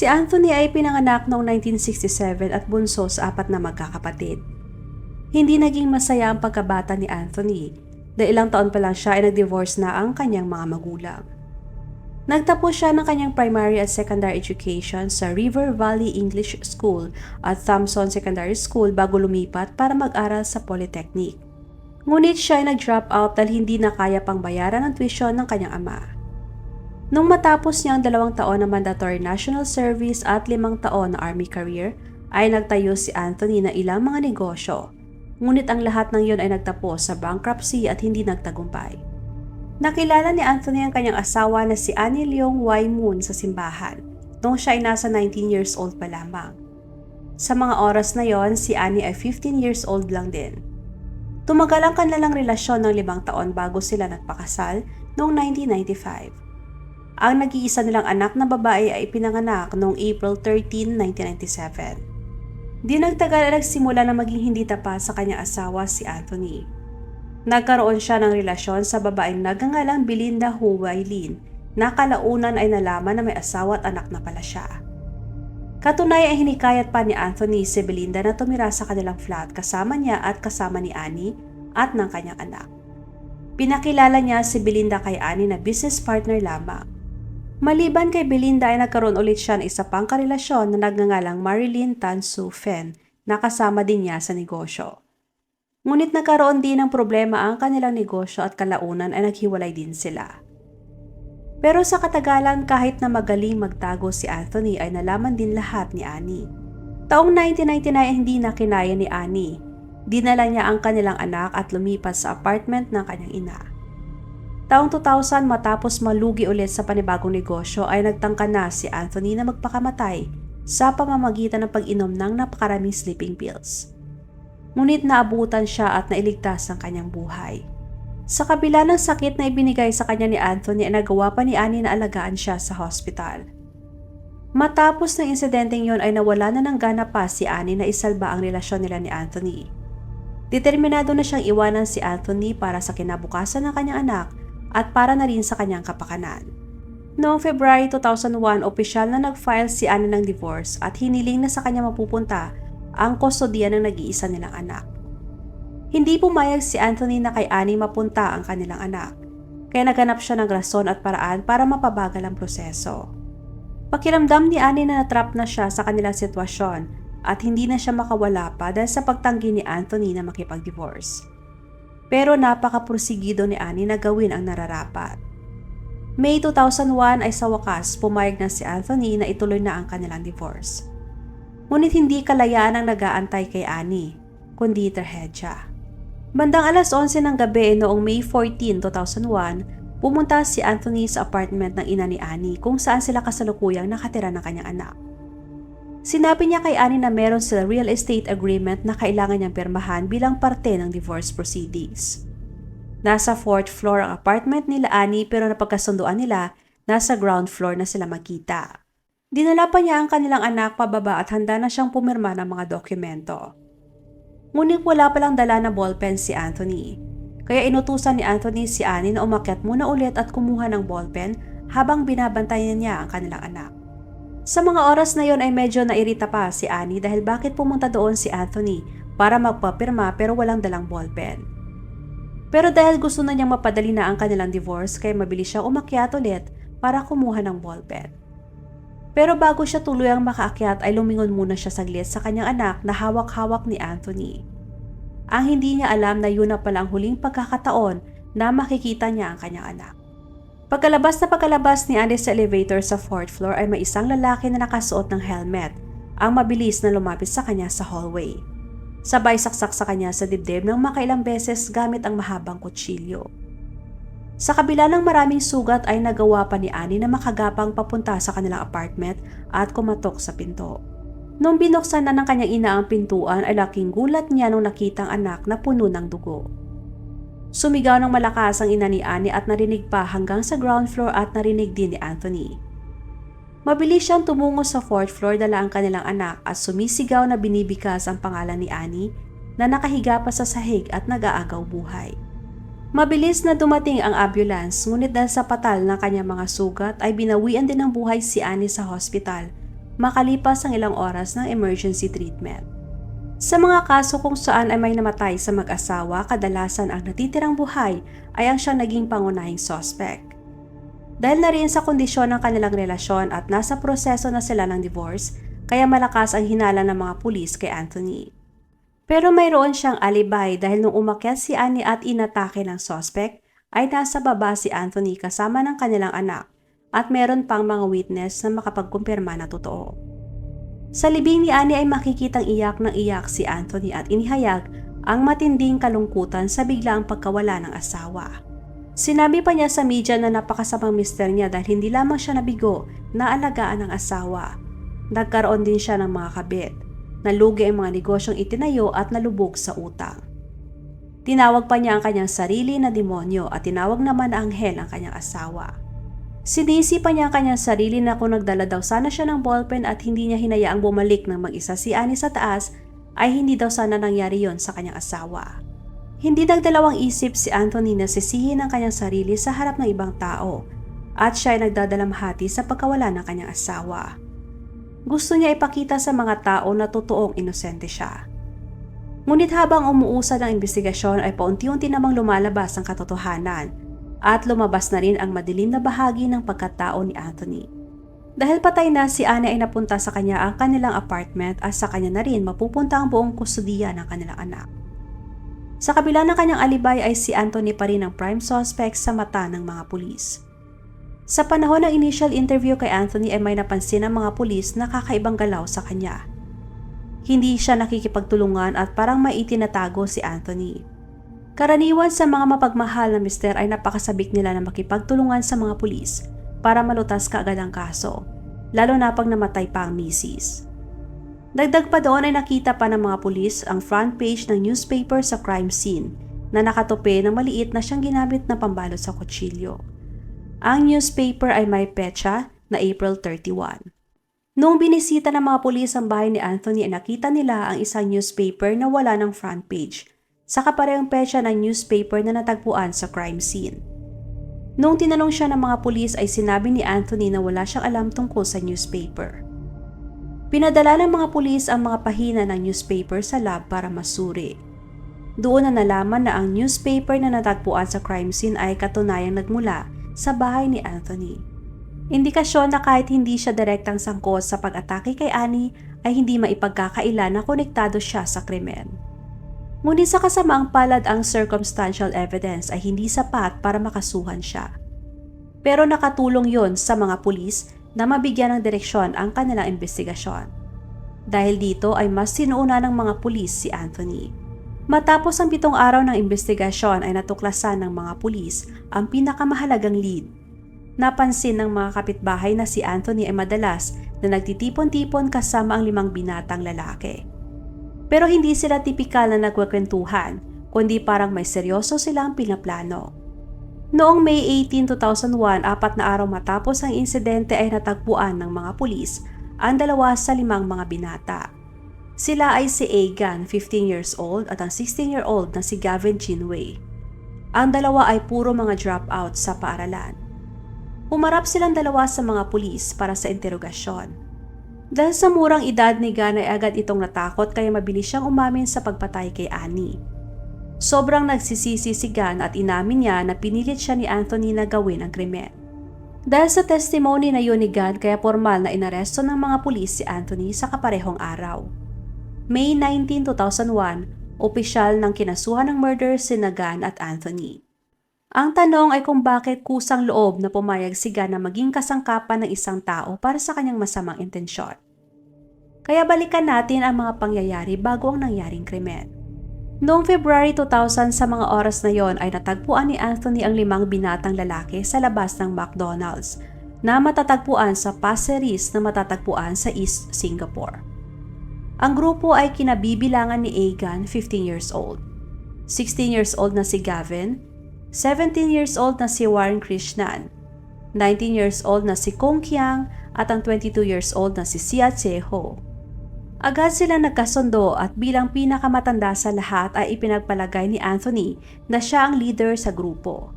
Si Anthony ay pinanganak noong 1967 at bunso sa apat na magkakapatid. Hindi naging masaya ang pagkabata ni Anthony dahil ilang taon pa lang siya ay nag-divorce na ang kanyang mga magulang. Nagtapos siya ng kanyang primary at secondary education sa River Valley English School at Thompson Secondary School bago lumipat para mag-aral sa Polytechnic. Ngunit siya ay nag-drop out dahil hindi na kaya pang bayaran ang tuition ng kanyang ama. Nung matapos niya ang dalawang taon na mandatory national service at limang taon na army career, ay nagtayo si Anthony ng ilang mga negosyo. Ngunit ang lahat ng yun ay nagtapos sa bankruptcy at hindi nagtagumpay. Nakilala ni Anthony ang kanyang asawa na si Annie Leong Y. Moon sa simbahan noong siya ay nasa 19 years old pa lamang. Sa mga oras na yon, si Annie ay 15 years old lang din. Tumagal ang kanilang relasyon ng limang taon bago sila nagpakasal noong 1995. Ang nag-iisa nilang anak na babae ay pinanganak noong April 13, 1997. Di nagtagal ay nagsimula na maging hindi tapat sa kanyang asawa si Anthony. Nagkaroon siya ng relasyon sa babaeng nagangalang Belinda Huwailin na kalaunan ay nalaman na may asawa at anak na pala siya. Katunay ay hinikayat pa ni Anthony si Belinda na tumira sa kanilang flat kasama niya at kasama ni Annie at ng kanyang anak. Pinakilala niya si Belinda kay Annie na business partner lamang. Maliban kay Belinda ay nagkaroon ulit siya ng isa pang karelasyon na nagngangalang Marilyn Tan Su Fen na kasama din niya sa negosyo. Ngunit nagkaroon din ng problema ang kanilang negosyo at kalaunan ay naghiwalay din sila. Pero sa katagalan kahit na magaling magtago si Anthony ay nalaman din lahat ni Annie. Taong 1999 ay hindi na kinaya ni Annie. Dinala niya ang kanilang anak at lumipat sa apartment ng kanyang ina. Taong 2000 matapos malugi ulit sa panibagong negosyo ay nagtangka na si Anthony na magpakamatay sa pamamagitan ng pag-inom ng napakaraming sleeping pills. Ngunit naabutan siya at nailigtas ang kanyang buhay. Sa kabila ng sakit na ibinigay sa kanya ni Anthony ay nagawa pa ni Annie na alagaan siya sa hospital. Matapos ng insidenteng yon ay nawala na ng gana pa si Annie na isalba ang relasyon nila ni Anthony. Determinado na siyang iwanan si Anthony para sa kinabukasan ng kanyang anak at para na rin sa kanyang kapakanan. Noong February 2001, opisyal na nag-file si Anna ng divorce at hiniling na sa kanya mapupunta ang kustodiya ng nag-iisa nilang anak. Hindi pumayag si Anthony na kay Annie mapunta ang kanilang anak, kaya naganap siya ng rason at paraan para mapabagal ang proseso. Pakiramdam ni Annie na natrap na siya sa kanilang sitwasyon at hindi na siya makawala pa dahil sa pagtanggi ni Anthony na makipag-divorce. Pero napaka-prosigido ni Annie na gawin ang nararapat. May 2001 ay sa wakas pumayag na si Anthony na ituloy na ang kanilang divorce. Ngunit hindi kalayaan ang nagaantay kay Annie, kundi trahedya. Bandang alas 11 ng gabi noong May 14, 2001, pumunta si Anthony sa apartment ng ina ni Annie kung saan sila kasalukuyang nakatira ng kanyang anak. Sinabi niya kay Annie na meron sila real estate agreement na kailangan niyang pirmahan bilang parte ng divorce proceedings. Nasa fourth floor ang apartment nila Annie pero napagkasunduan nila nasa ground floor na sila magkita. Dinala pa niya ang kanilang anak pababa at handa na siyang pumirma ng mga dokumento. Ngunit wala palang dala na ballpen si Anthony. Kaya inutusan ni Anthony si Annie na umakyat muna ulit at kumuha ng ballpen habang binabantayan niya ang kanilang anak. Sa mga oras na yon ay medyo nairita pa si Annie dahil bakit pumunta doon si Anthony para magpapirma pero walang dalang ballpen. Pero dahil gusto na niyang mapadali na ang kanilang divorce kaya mabilis siya umakyat ulit para kumuha ng ballpen. Pero bago siya tuluyang makaakyat ay lumingon muna siya saglit sa kanyang anak na hawak-hawak ni Anthony. Ang hindi niya alam na yun na pala ang huling pagkakataon na makikita niya ang kanyang anak. Pagkalabas na pagkalabas ni Andy sa elevator sa fourth floor ay may isang lalaki na nakasuot ng helmet ang mabilis na lumapit sa kanya sa hallway. Sabay saksak sa kanya sa dibdib ng makailang beses gamit ang mahabang kutsilyo. Sa kabila ng maraming sugat ay nagawa pa ni Annie na makagapang papunta sa kanilang apartment at kumatok sa pinto. Nung binuksan na ng kanyang ina ang pintuan ay laking gulat niya nung nakitang anak na puno ng dugo. Sumigaw ng malakas ang ina ni Annie at narinig pa hanggang sa ground floor at narinig din ni Anthony. Mabilis siyang tumungo sa fourth floor dala ang kanilang anak at sumisigaw na binibikas ang pangalan ni Annie na nakahiga pa sa sahig at nag-aagaw buhay. Mabilis na dumating ang ambulance ngunit dahil sa patal ng kanyang mga sugat ay binawian din ng buhay si Annie sa hospital makalipas ang ilang oras ng emergency treatment. Sa mga kaso kung saan ay may namatay sa mag-asawa, kadalasan ang natitirang buhay ay ang siyang naging pangunahing suspect. Dahil na rin sa kondisyon ng kanilang relasyon at nasa proseso na sila ng divorce, kaya malakas ang hinala ng mga pulis kay Anthony. Pero mayroon siyang alibay dahil nung umakyat si Annie at inatake ng suspect, ay nasa baba si Anthony kasama ng kanilang anak at meron pang mga witness na makapagkumpirma na totoo. Sa libing ni Annie ay makikitang iyak ng iyak si Anthony at inihayag ang matinding kalungkutan sa biglaang pagkawala ng asawa. Sinabi pa niya sa media na napakasamang mister niya dahil hindi lamang siya nabigo na alagaan ng asawa. Nagkaroon din siya ng mga kabit. Nalugi ang mga negosyong itinayo at nalubog sa utang. Tinawag pa niya ang kanyang sarili na demonyo at tinawag naman na anghel ang kanyang asawa. Sinisipa niya ang kanyang sarili na kung nagdala daw sana siya ng ballpen at hindi niya hinayaang bumalik ng mag-isa si Annie sa taas, ay hindi daw sana nangyari yon sa kanyang asawa. Hindi nagdalawang isip si Anthony na sisihin ang kanyang sarili sa harap ng ibang tao at siya ay nagdadalamhati sa pagkawala ng kanyang asawa. Gusto niya ipakita sa mga tao na totoong inosente siya. Ngunit habang umuusad ang investigasyon ay paunti-unti namang lumalabas ang katotohanan at lumabas na rin ang madilim na bahagi ng pagkatao ni Anthony. Dahil patay na si Anna ay napunta sa kanya ang kanilang apartment at sa kanya na rin mapupunta ang buong kustudiya ng kanilang anak. Sa kabila ng kanyang alibay ay si Anthony pa rin ang prime suspect sa mata ng mga pulis. Sa panahon ng initial interview kay Anthony ay may napansin ang mga pulis na kakaibang galaw sa kanya. Hindi siya nakikipagtulungan at parang may itinatago si Anthony. Karaniwan sa mga mapagmahal na mister ay napakasabik nila na makipagtulungan sa mga pulis para malutas kaagad ang kaso, lalo na pag namatay pa ang misis. Dagdag pa doon ay nakita pa ng mga pulis ang front page ng newspaper sa crime scene na nakatupi ng maliit na siyang ginamit na pambalot sa kutsilyo. Ang newspaper ay may petsa na April 31. Noong binisita ng mga pulis ang bahay ni Anthony ay nakita nila ang isang newspaper na wala ng front page sa kaparehong petsa ng newspaper na natagpuan sa crime scene. Noong tinanong siya ng mga pulis ay sinabi ni Anthony na wala siyang alam tungkol sa newspaper. Pinadala ng mga pulis ang mga pahina ng newspaper sa lab para masuri. Doon na nalaman na ang newspaper na natagpuan sa crime scene ay katunayang nagmula sa bahay ni Anthony. Indikasyon na kahit hindi siya direktang sangkot sa pag-atake kay Annie ay hindi maipagkakaila na konektado siya sa krimen. Ngunit sa kasamaang palad ang circumstantial evidence ay hindi sapat para makasuhan siya. Pero nakatulong yon sa mga pulis na mabigyan ng direksyon ang kanilang investigasyon. Dahil dito ay mas sinuuna ng mga pulis si Anthony. Matapos ang pitong araw ng investigasyon ay natuklasan ng mga pulis ang pinakamahalagang lead. Napansin ng mga kapitbahay na si Anthony ay madalas na nagtitipon-tipon kasama ang limang binatang lalaki. Pero hindi sila tipikal na nagwakwentuhan, kundi parang may seryoso silang pinaplano. Noong May 18, 2001, apat na araw matapos ang insidente ay natagpuan ng mga pulis ang dalawa sa limang mga binata. Sila ay si Agan, 15 years old, at ang 16-year-old na si Gavin Chinway. Ang dalawa ay puro mga dropout sa paaralan. Umarap silang dalawa sa mga pulis para sa interogasyon. Dahil sa murang edad ni Gan ay agad itong natakot kaya mabilis siyang umamin sa pagpatay kay Annie. Sobrang nagsisisi si Gan at inamin niya na pinilit siya ni Anthony na gawin ang krimen. Dahil sa testimony na yun ni Gan kaya formal na inaresto ng mga pulis si Anthony sa kaparehong araw. May 19, 2001, opisyal ng kinasuhan ng murder si Gan at Anthony. Ang tanong ay kung bakit kusang loob na pumayag si Gan na maging kasangkapan ng isang tao para sa kanyang masamang intensyon. Kaya balikan natin ang mga pangyayari bago ang nangyaring krimen. Noong February 2000 sa mga oras na yon ay natagpuan ni Anthony ang limang binatang lalaki sa labas ng McDonald's na matatagpuan sa Passeris na matatagpuan sa East Singapore. Ang grupo ay kinabibilangan ni Agan, 15 years old. 16 years old na si Gavin, 17 years old na si Warren Krishnan, 19 years old na si Kong Kiang at ang 22 years old na si Sia Cheho. Agad sila nagkasundo at bilang pinakamatanda sa lahat ay ipinagpalagay ni Anthony na siya ang leader sa grupo.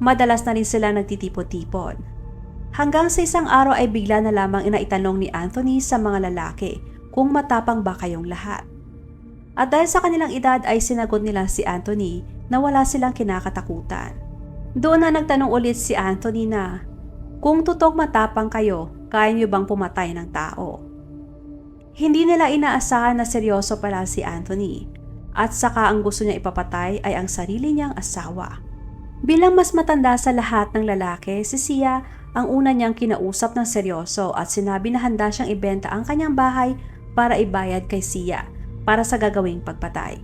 Madalas na rin sila nagtitipon-tipon. Hanggang sa isang araw ay bigla na lamang inaitanong ni Anthony sa mga lalaki kung matapang ba kayong lahat. At dahil sa kanilang edad ay sinagot nila si Anthony na wala silang kinakatakutan. Doon na nagtanong ulit si Anthony na, kung tutok matapang kayo, kaya niyo bang pumatay ng tao? Hindi nila inaasahan na seryoso pala si Anthony at saka ang gusto niya ipapatay ay ang sarili niyang asawa. Bilang mas matanda sa lahat ng lalaki, si Sia ang una niyang kinausap ng seryoso at sinabi na handa siyang ibenta ang kanyang bahay para ibayad kay Sia para sa gagawing pagpatay.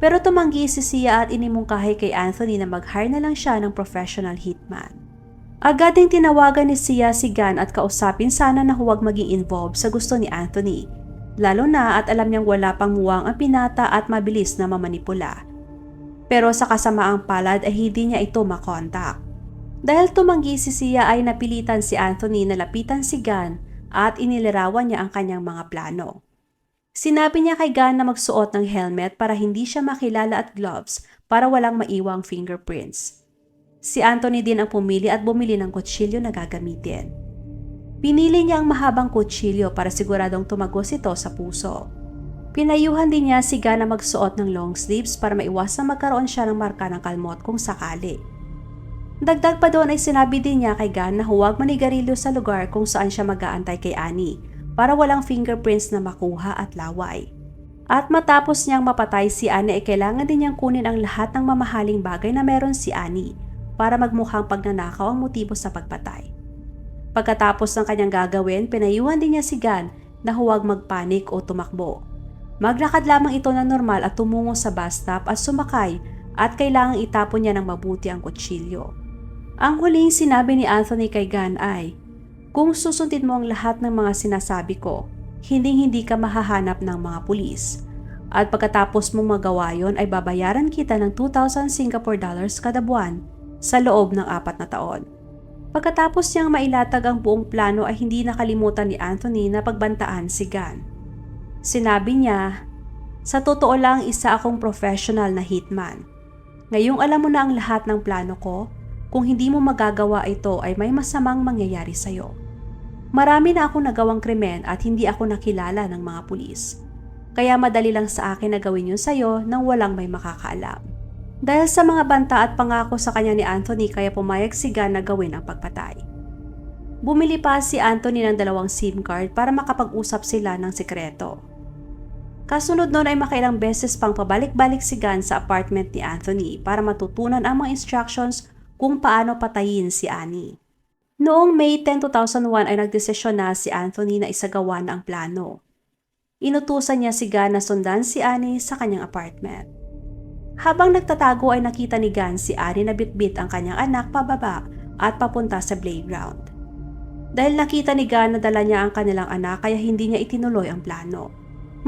Pero tumanggi si Sia at inimungkahi kay Anthony na mag-hire na lang siya ng professional hitman. Agad ding tinawagan ni Sia si Gan at kausapin sana na huwag maging involved sa gusto ni Anthony. Lalo na at alam niyang wala pang muwang ang pinata at mabilis na mamanipula. Pero sa kasamaang palad ay hindi niya ito makontak. Dahil tumanggi si Sia ay napilitan si Anthony na lapitan si Gan at inilarawan niya ang kanyang mga plano. Sinabi niya kay Gan na magsuot ng helmet para hindi siya makilala at gloves para walang maiwang fingerprints. Si Anthony din ang pumili at bumili ng kutsilyo na gagamitin. Pinili niya ang mahabang kutsilyo para siguradong tumagos ito sa puso. Pinayuhan din niya si Gan na magsuot ng long sleeves para maiwasan magkaroon siya ng marka ng kalmot kung sakali. Dagdag pa doon ay sinabi din niya kay Gan na huwag manigarilyo sa lugar kung saan siya mag-aantay kay Annie para walang fingerprints na makuha at laway. At matapos niyang mapatay si Annie ay kailangan din niyang kunin ang lahat ng mamahaling bagay na meron si Annie para magmukhang pagnanakaw ang motibo sa pagpatay. Pagkatapos ng kanyang gagawin, pinayuhan din niya si Gan na huwag magpanik o tumakbo. Maglakad lamang ito na normal at tumungo sa bus stop at sumakay at kailangang itapon niya ng mabuti ang kutsilyo. Ang huling sinabi ni Anthony kay Gan ay, kung susundin mo ang lahat ng mga sinasabi ko, hindi-hindi ka mahahanap ng mga pulis. At pagkatapos mong magawa yon ay babayaran kita ng 2,000 Singapore dollars kada buwan sa loob ng apat na taon. Pagkatapos niyang mailatag ang buong plano ay hindi nakalimutan ni Anthony na pagbantaan si Gan. Sinabi niya, sa totoo lang isa akong professional na hitman. Ngayong alam mo na ang lahat ng plano ko, kung hindi mo magagawa ito ay may masamang mangyayari sa'yo. Marami na akong nagawang krimen at hindi ako nakilala ng mga pulis. Kaya madali lang sa akin na gawin yun sa'yo nang walang may makakaalam. Dahil sa mga banta at pangako sa kanya ni Anthony kaya pumayag si Gan na gawin ang pagpatay. Bumili pa si Anthony ng dalawang SIM card para makapag-usap sila ng sikreto. Kasunod noon ay makailang beses pang pabalik-balik si Gan sa apartment ni Anthony para matutunan ang mga instructions kung paano patayin si Annie. Noong May 10, 2001 ay nagdesisyon na si Anthony na isagawa na ang plano. Inutusan niya si Gan na sundan si Annie sa kanyang apartment. Habang nagtatago ay nakita ni Gan si Annie na bitbit ang kanyang anak pababa at papunta sa playground. Dahil nakita ni Gan na dala niya ang kanilang anak kaya hindi niya itinuloy ang plano.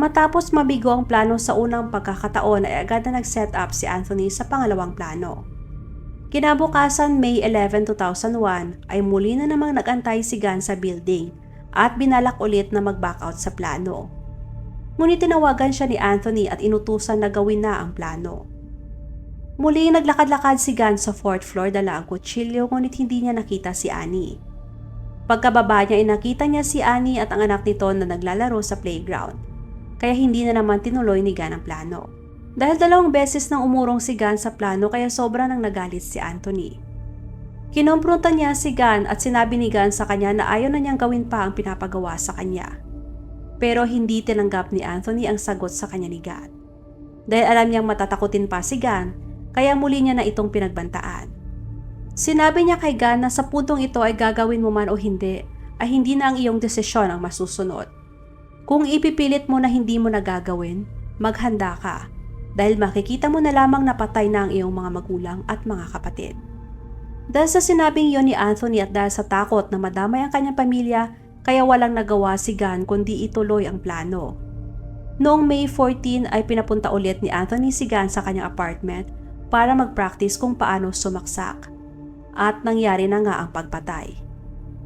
Matapos mabigo ang plano sa unang pagkakataon ay agad na nag-set up si Anthony sa pangalawang plano. Kinabukasan May 11, 2001 ay muli na namang nagantay si Gan sa building at binalak ulit na mag-back out sa plano. Ngunit tinawagan siya ni Anthony at inutusan na gawin na ang plano. Muli naglakad-lakad si Gan sa fourth floor dala ang kutsilyo ngunit hindi niya nakita si Annie. Pagkababa niya ay nakita niya si Annie at ang anak nito na naglalaro sa playground. Kaya hindi na naman tinuloy ni Gan ang plano. Dahil dalawang beses nang umurong si Gan sa plano kaya sobra nang nagalit si Anthony. Kinompronta niya si Gan at sinabi ni Gan sa kanya na ayaw na niyang gawin pa ang pinapagawa sa kanya. Pero hindi tinanggap ni Anthony ang sagot sa kanya ni Gan. Dahil alam niyang matatakutin pa si Gan, kaya muli niya na itong pinagbantaan. Sinabi niya kay Gan na sa puntong ito ay gagawin mo man o hindi, ay hindi na ang iyong desisyon ang masusunod. Kung ipipilit mo na hindi mo nagagawin, maghanda ka dahil makikita mo na lamang napatay na ang iyong mga magulang at mga kapatid. Dahil sa sinabing yon ni Anthony at dahil sa takot na madamay ang kanyang pamilya, kaya walang nagawa si Gan kundi ituloy ang plano. Noong May 14 ay pinapunta ulit ni Anthony si Gan sa kanyang apartment para mag-practice kung paano sumaksak. At nangyari na nga ang pagpatay.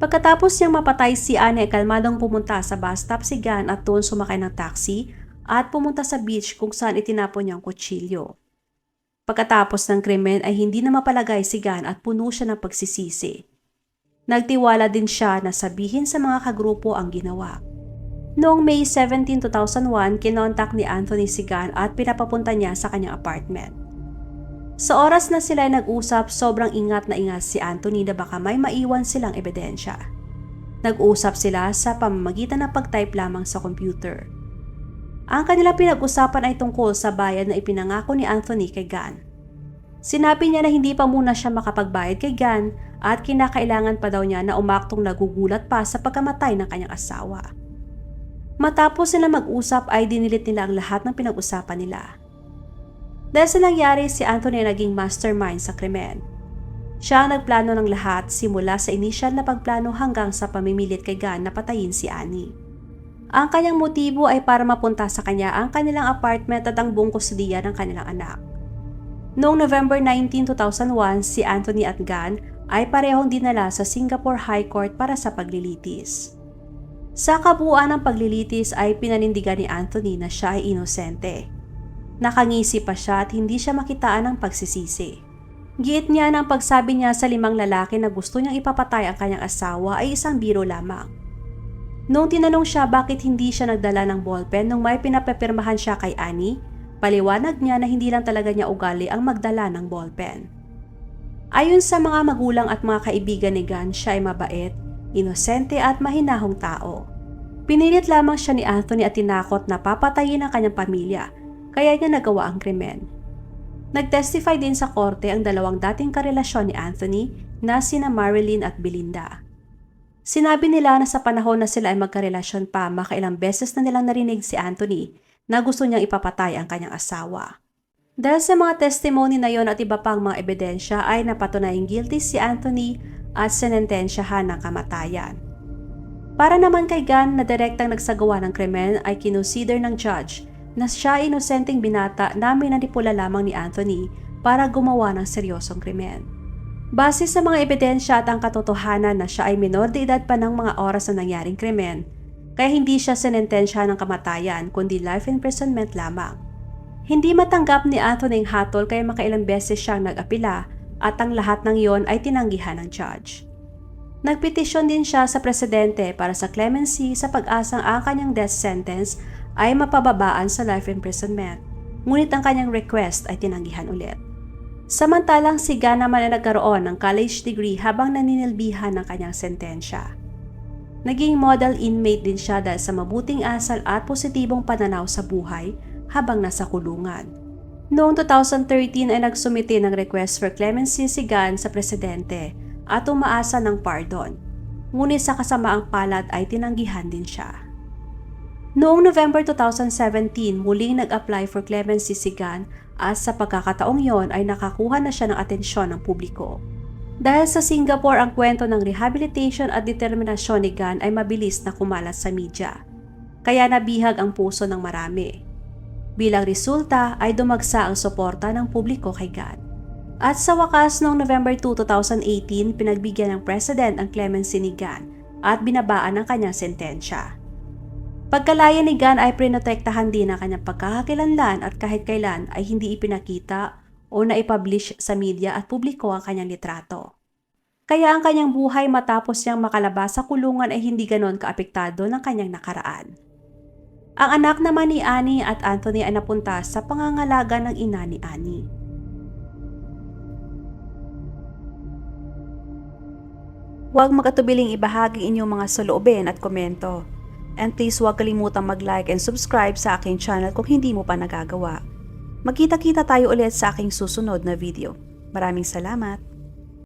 Pagkatapos niyang mapatay si Anne kalmadong pumunta sa bus stop si Gan at doon sumakay ng taxi at pumunta sa beach kung saan itinapon niya ang kutsilyo. Pagkatapos ng krimen ay hindi na mapalagay si Gan at puno siya ng pagsisisi. Nagtiwala din siya na sabihin sa mga kagrupo ang ginawa. Noong May 17, 2001, kinontak ni Anthony si Gan at pinapapunta niya sa kanyang apartment. Sa oras na sila ay nag-usap, sobrang ingat na ingat si Anthony na baka may maiwan silang ebidensya. Nag-usap sila sa pamamagitan ng pag-type lamang sa computer. Ang kanilang pinag-usapan ay tungkol sa bayad na ipinangako ni Anthony kay Gan. Sinabi niya na hindi pa muna siya makapagbayad kay Gan at kinakailangan pa daw niya na umaktong nagugulat pa sa pagkamatay ng kanyang asawa. Matapos sila mag-usap ay dinilit nila ang lahat ng pinag-usapan nila. Dahil sa nangyari, si Anthony ay naging mastermind sa krimen. Siya ang nagplano ng lahat simula sa initial na pagplano hanggang sa pamimilit kay Gan na patayin si Annie. Ang kanyang motibo ay para mapunta sa kanya ang kanilang apartment at ang buong kustudiya ng kanilang anak. Noong November 19, 2001, si Anthony at Gan ay parehong dinala sa Singapore High Court para sa paglilitis. Sa kabuuan ng paglilitis ay pinanindigan ni Anthony na siya ay inosente. Nakangisi pa siya at hindi siya makitaan ng pagsisisi. Giit niya ng pagsabi niya sa limang lalaki na gusto niyang ipapatay ang kanyang asawa ay isang biro lamang. Noong tinanong siya bakit hindi siya nagdala ng ballpen nung may pinapapirmahan siya kay Annie, paliwanag niya na hindi lang talaga niya ugali ang magdala ng ballpen. Ayon sa mga magulang at mga kaibigan ni Gan, siya ay mabait, inosente at mahinahong tao. Pinilit lamang siya ni Anthony at tinakot na papatayin ang kanyang pamilya, kaya niya nagawa ang krimen. Nagtestify din sa korte ang dalawang dating karelasyon ni Anthony na sina Marilyn at Belinda. Sinabi nila na sa panahon na sila ay magkarelasyon pa, makailang beses na nilang narinig si Anthony na gusto niyang ipapatay ang kanyang asawa. Dahil sa mga testimony na yon at iba pang mga ebidensya ay napatunayang guilty si Anthony at sinentensyahan ng kamatayan. Para naman kay Gan na direktang nagsagawa ng krimen ay kinusider ng judge na siya inosenteng binata na minanipula lamang ni Anthony para gumawa ng seryosong krimen. Base sa mga ebidensya at ang katotohanan na siya ay minor de edad pa ng mga oras na nangyaring krimen, kaya hindi siya sinentensya ng kamatayan kundi life imprisonment lamang. Hindi matanggap ni Anthony ang hatol kaya makailang beses siyang nag-apila at ang lahat ng iyon ay tinanggihan ng judge. Nagpetisyon din siya sa presidente para sa clemency sa pag-asang ang kanyang death sentence ay mapababaan sa life imprisonment, ngunit ang kanyang request ay tinanggihan ulit. Samantalang si Gan naman ay nagkaroon ng college degree habang naninilbihan ng kanyang sentensya. Naging model inmate din siya dahil sa mabuting asal at positibong pananaw sa buhay habang nasa kulungan. Noong 2013 ay nagsumite ng request for clemency si Gan sa presidente at umaasa ng pardon. Ngunit sa kasamaang palad ay tinanggihan din siya. Noong November 2017, muling nag-apply for clemency si Gan at sa pagkakataong yon ay nakakuha na siya ng atensyon ng publiko. Dahil sa Singapore ang kwento ng rehabilitation at determinasyon ni Gan ay mabilis na kumalat sa media. Kaya nabihag ang puso ng marami. Bilang resulta ay dumagsa ang suporta ng publiko kay Gan. At sa wakas noong November 2, 2018, pinagbigyan ng President ang clemency ni Gan at binabaan ang kanyang sentensya. Pagkalaya ni Gan ay prinotektahan din ang kanyang pagkakakilanlan at kahit kailan ay hindi ipinakita o naipublish sa media at publiko ang kanyang litrato. Kaya ang kanyang buhay matapos niyang makalabas sa kulungan ay hindi ganon kaapektado ng kanyang nakaraan. Ang anak naman ni Annie at Anthony ay napunta sa pangangalaga ng ina ni Annie. Huwag magatubiling ibahagi inyong mga saloobin at komento. And please huwag kalimutang mag-like and subscribe sa aking channel kung hindi mo pa nagagawa. Magkita-kita tayo ulit sa aking susunod na video. Maraming salamat!